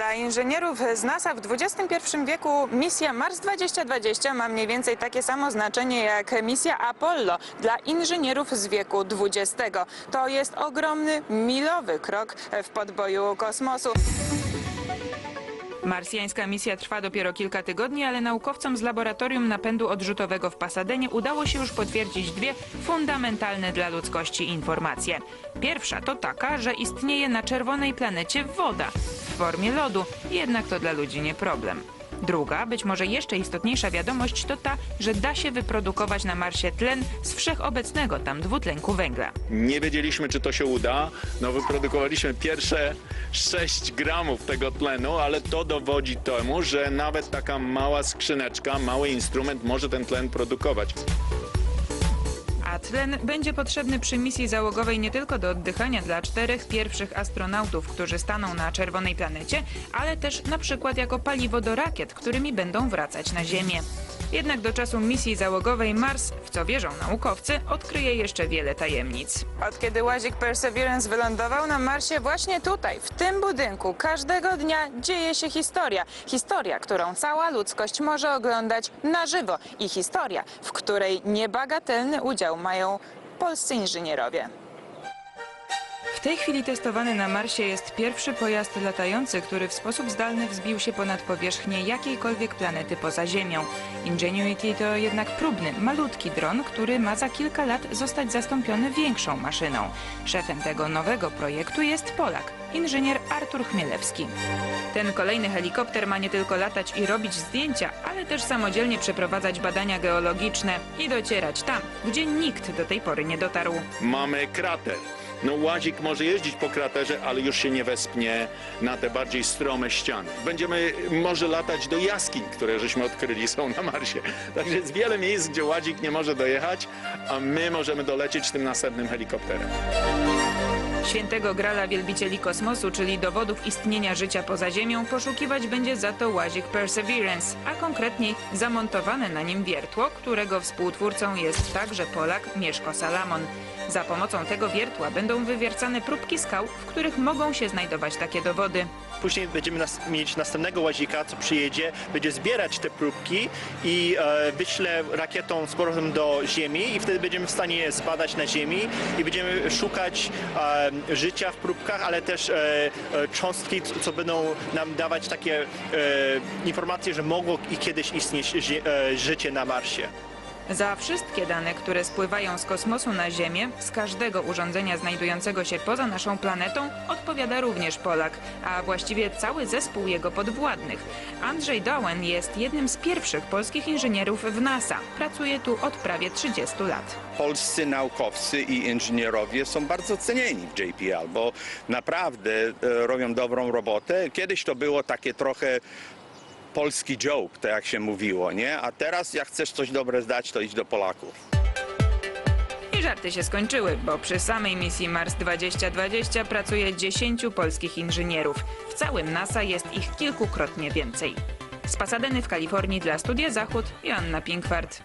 Dla inżynierów z NASA w XXI wieku misja Mars 2020 ma mniej więcej takie samo znaczenie jak misja Apollo dla inżynierów z wieku XX. To jest ogromny, milowy krok w podboju kosmosu. Marsjańska misja trwa dopiero kilka tygodni, ale naukowcom z laboratorium napędu odrzutowego w Pasadenie udało się już potwierdzić dwie fundamentalne dla ludzkości informacje. Pierwsza to taka, że istnieje na czerwonej planecie woda formie lodu, jednak to dla ludzi nie problem. Druga, być może jeszcze istotniejsza wiadomość to ta, że da się wyprodukować na Marsie tlen z wszechobecnego tam dwutlenku węgla. Nie wiedzieliśmy, czy to się uda. No, wyprodukowaliśmy pierwsze 6 gramów tego tlenu, ale to dowodzi temu, że nawet taka mała skrzyneczka, mały instrument może ten tlen produkować. A tlen będzie potrzebny przy misji załogowej nie tylko do oddychania dla czterech pierwszych astronautów, którzy staną na czerwonej planecie, ale też na przykład jako paliwo do rakiet, którymi będą wracać na Ziemię. Jednak do czasu misji załogowej Mars, w co wierzą naukowcy, odkryje jeszcze wiele tajemnic. Od kiedy łazik Perseverance wylądował na Marsie, właśnie tutaj, w tym budynku, każdego dnia dzieje się historia. Historia, którą cała ludzkość może oglądać na żywo. I historia, w której niebagatelny udział mają polscy inżynierowie. W tej chwili testowany na Marsie jest pierwszy pojazd latający, który w sposób zdalny wzbił się ponad powierzchnię jakiejkolwiek planety poza Ziemią. Ingenuity to jednak próbny, malutki dron, który ma za kilka lat zostać zastąpiony większą maszyną. Szefem tego nowego projektu jest Polak, inżynier Artur Chmielewski. Ten kolejny helikopter ma nie tylko latać i robić zdjęcia, ale też samodzielnie przeprowadzać badania geologiczne i docierać tam, gdzie nikt do tej pory nie dotarł. Mamy krater. No łazik może jeździć po kraterze, ale już się nie wespnie na te bardziej strome ściany. Będziemy może latać do jaskiń, które żeśmy odkryli są na Marsie. Także jest wiele miejsc, gdzie łazik nie może dojechać, a my możemy dolecieć tym następnym helikopterem. Świętego Grala wielbicieli kosmosu, czyli dowodów istnienia życia poza Ziemią, poszukiwać będzie za to łazik Perseverance, a konkretniej zamontowane na nim wiertło, którego współtwórcą jest także Polak Mieszko Salamon. Za pomocą tego wiertła będą wywiercane próbki skał, w których mogą się znajdować takie dowody. Później będziemy nas, mieć następnego łazika, co przyjedzie, będzie zbierać te próbki i e, wyśle rakietą z powrotem do Ziemi i wtedy będziemy w stanie je zbadać na Ziemi i będziemy szukać e, życia w próbkach, ale też e, e, cząstki, co, będą nam dawać takie e, informacje, że mogło i kiedyś istnieć e, życie na Marsie. Za wszystkie dane, które spływają z kosmosu na Ziemię, z każdego urządzenia znajdującego się poza naszą planetą, odpowiada również Polak, a właściwie cały zespół jego podwładnych. Andrzej Dołen jest jednym z pierwszych polskich inżynierów w NASA. Pracuje tu od prawie 30 lat. polscy naukowcy i inżynierowie są bardzo cenieni w JPL, bo naprawdę e, robią dobrą robotę. Kiedyś to było takie trochę polski joke, tak jak się mówiło, nie? A teraz jak chcesz coś dobre zdać, to idź do Polaków. I żarty się skończyły, bo przy samej misji Mars 2020 pracuje 10 polskich inżynierów. W całym NASA jest ich kilkukrotnie więcej. Z Pasadeny w Kalifornii dla Studia Zachód Joanna Pinkwart.